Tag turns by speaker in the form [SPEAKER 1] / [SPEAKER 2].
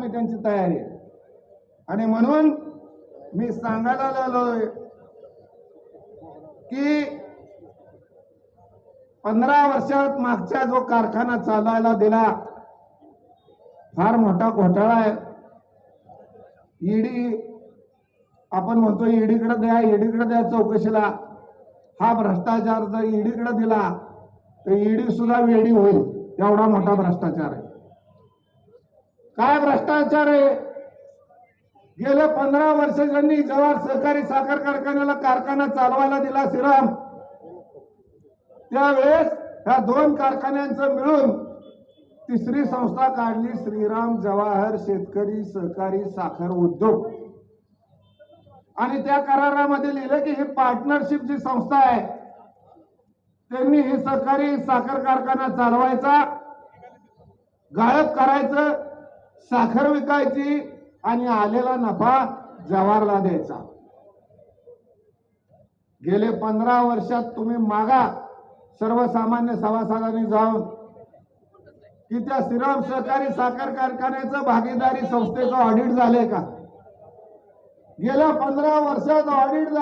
[SPEAKER 1] आम्ही त्यांची तयारी आहे. आणि म्हणून मी सांगायला आलोय की पंधरा वर्षात मागचा जो कारखाना चालवायला दिला फार मोठा घोटाळा आहे. ईडी आपण म्हणतो ईडीकडे द्या ईडीकडे द्या चौकशीला. हा भ्रष्टाचार जर ईडीकडे दिला तर ईडी सुद्धा वेडी होईल. एवढा मोठा भ्रष्टाचार आहे. काय भ्रष्टाचार आहे? गेल्या पंधरा वर्ष ज्यांनी जवाहर सहकारी साखर कारखान्याला कारखाना चालवायला दिला श्रीराम त्यावेळेस ह्या दोन कारखान्यांचं मिळून तिसरी संस्था काढली श्रीराम जवाहर शेतकरी सहकारी साखर उद्योग. आणि त्या करारामध्ये लिहिलं की ही पार्टनरशिप जी संस्था आहे त्यांनी ही सहकारी साखर कारखाना चालवायचा गाळप करायचं साखर विकायची आणि आलेला नफा जवाहरला द्यायचा. गेले पंधरा वर्षात तुम्ही मागा सर्वसामान्य सभासदांनी जाऊन की त्या श्रीराम सहकारी साखर कारखान्याचं भागीदारी संस्थेचं ऑडिट झालंय का? गेल्या पंधरा वर्षात ऑडिट झालं.